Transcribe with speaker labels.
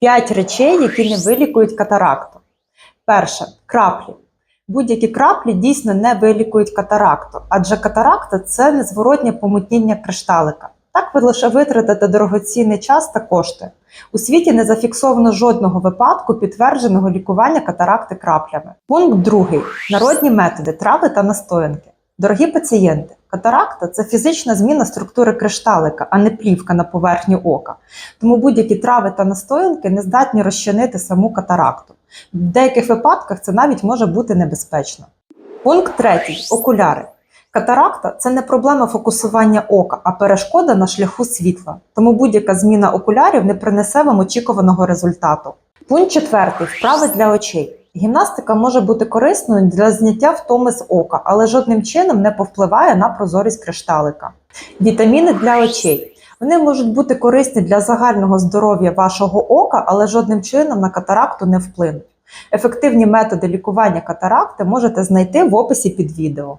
Speaker 1: П'ять речей, які не вилікують катаракту. Перше краплі. Будь-які краплі дійсно не вилікують катаракту, адже катаракта це незворотнє помутніння кришталика. Так ви лише витратите дорогоцінний час та кошти. У світі не зафіксовано жодного випадку підтвердженого лікування катаракти краплями. Пункт другий: народні методи, трави та настоянки. Дорогі пацієнти, катаракта це фізична зміна структури кришталика, а не плівка на поверхні ока. Тому будь-які трави та настоянки не здатні розчинити саму катаракту. В деяких випадках це навіть може бути небезпечно. Пункт третій окуляри. Катаракта це не проблема фокусування ока, а перешкода на шляху світла. Тому будь-яка зміна окулярів не принесе вам очікуваного результату. Пункт четвертий вправи для очей. Гімнастика може бути корисною для зняття втоми з ока, але жодним чином не повпливає на прозорість кришталика. Вітаміни для очей. Вони можуть бути корисні для загального здоров'я вашого ока, але жодним чином на катаракту не вплинуть. Ефективні методи лікування катаракти можете знайти в описі під відео.